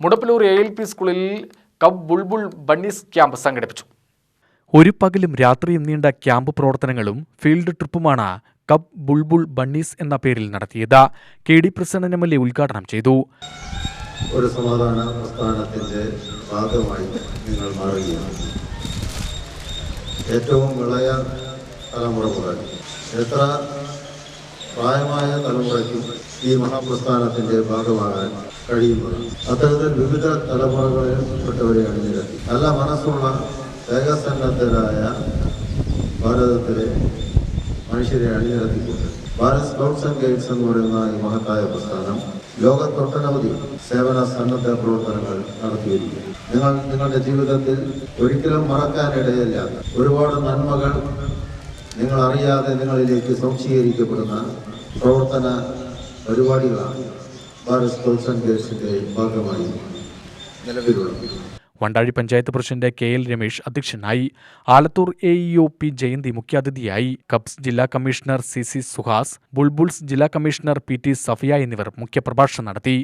Mudappallur A L P സ്കൂളിൽ കബ് Bulbul bunnies camp സംഘടിപ്പിച്ചു. ഒരു പകലും രാത്രിയും നീണ്ട ക്യാമ്പ് പ്രവർത്തനങ്ങളും ഫീൽഡ് ട്രിപ്പുമാണ് കബ് ബുൾബുൾ ബണ്ണീസ് എന്ന പേരിൽ നടത്തിയത്. K D Prasannan M L A ഉദ്ഘാടനം ചെയ്തു. ഒരു സമാധാന പ്രസ്ഥാനത്തിന്റെ ഭാഗമായി നിങ്ങൾ മാറുകയാണ്. ഏറ്റവും ഇളയ തലമുറ മുതൽ എത്ര പ്രായമായ തലമുറയ്ക്കും ഈ മഹാപ്രസ്ഥാനത്തിന്റെ ഭാഗമാകാൻ കഴിയുന്നതാണ് അത്തരത്തിൽ വിവിധ തലമുറകളിൽപ്പെട്ടവരെ അണിനിരത്തി നല്ല മനസ്സുള്ള ഏകസന്നദ്ധരായ ഭാരതത്തിലെ മനുഷ്യരെ അണിനിരത്തിക്കൊണ്ട് ഭാരത് സ്കൗട്ട്സ് ആൻഡ് ഗൈഡ്സ് എന്ന് പറയുന്ന ഈ മഹത്തായ പ്രസ്ഥാനം ലോകത്തൊട്ടനവധി സേവന സന്നദ്ധ പ്രവർത്തനങ്ങൾ നടത്തിയിരിക്കുന്നു. നിങ്ങൾ നിങ്ങളുടെ ജീവിതത്തിൽ ഒരിക്കലും മറക്കാനിടയില്ലാത്ത ഒരുപാട് നന്മകൾ നിങ്ങൾ അറിയാതെ നിങ്ങളിലേക്ക് സംശീകരിക്കപ്പെടുന്ന പ്രവർത്തന പരിപാടികളാണ്. ഭാരത് ഗൈഡ്സിന്റെ ഭാഗമായി നിലവിലുള്ളത് Vandazhi panchayat president K L Ramesh അധ്യക്ഷനായി. Alathur A E P Jayanthi മുഖ്യാതിഥിയായി. കബ്സ് ജില്ലാ commissioner C C Suhas bulbuls ജില്ലാ കമ്മീഷണർ പി ടി സഫിയ എന്നിവർ മുഖ്യപ്രഭാഷണം നടത്തി.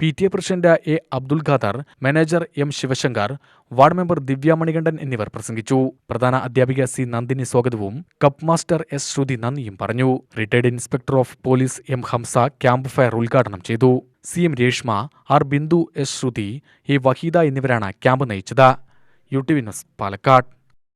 P T A president A Abdul Khader manager M Sivasankar ward member Divya Manikandan എന്നിവർ പ്രസംഗിച്ചു. പ്രധാന അധ്യാപിക സി നന്ദിനി സ്വാഗതവും കപ്പ് മാസ്റ്റർ എസ് ശ്രുതി നന്ദിയും പറഞ്ഞു. Retired inspector of police M Hamsa campfire ഉദ്ഘാടനം ചെയ്തു. C M Reshma R Bindu S Sruthi A Waheeda എന്നിവരാണ് ക്യാമ്പ് നയിച്ചത്. U T V Palakkad.